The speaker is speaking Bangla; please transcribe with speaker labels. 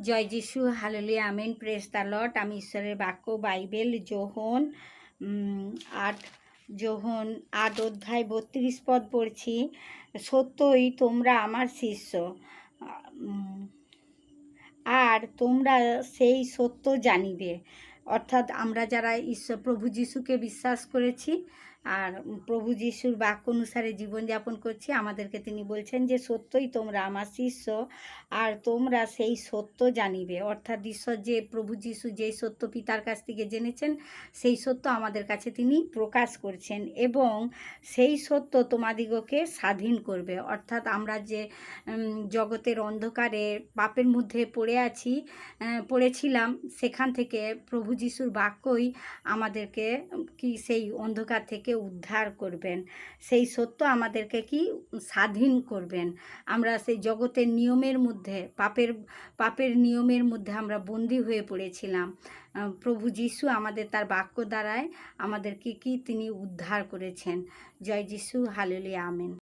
Speaker 1: জয় যিশু, hallelujah, amen, praise the Lord আমি ঈশ্বরের বাক্য, বাইবেল যোহন আট যোহন আট অধ্যায় বত্রিশ পদ পড়ছি। সত্যই তোমরা আমার শিষ্য। আর তোমরা সেই সত্য জানিবে। অর্থাৎ আমরা যারা ঈশ্বর প্রভু যিশুকে বিশ্বাস করেছি আর প্রভু যিশুর বাক্য অনুসারে জীবনযাপন করছি। আমাদেরকে তিনি বলছেন যে, সত্যই তোমরা আমার শিষ্য, আর তোমরা সেই সত্য জানিবে। অর্থাৎ ঈশ্বর যে, প্রভু যিশু যেই সত্য পিতার কাছ থেকে জেনেছেন, সেই সত্য আমাদের কাছে তিনি প্রকাশ করছেন এবং সেই সত্য তোমাদিগকে স্বাধীন করবে। অর্থাৎ আমরা যে জগতের অন্ধকারে পাপের মধ্যে পড়ে আছি পড়েছিলাম, সেখান থেকে প্রভু যিশুর বাক্যই আমাদেরকে কি সেই অন্ধকার থেকে উদ্ধার করবেন। সেই সত্য আমাদেরকে কি স্বাধীন করবেন? আমরা সেই জগতের নিয়মের মধ্যে, পাপের পাপের নিয়মের মধ্যে আমরা বন্দি হয়ে পড়েছিলাম। প্রভু যিশু আমাদের তার বাক্য দ্বারায় আমাদেরকে কি তিনি উদ্ধার করেছেন? জয় যিশু হালুলি আমেন।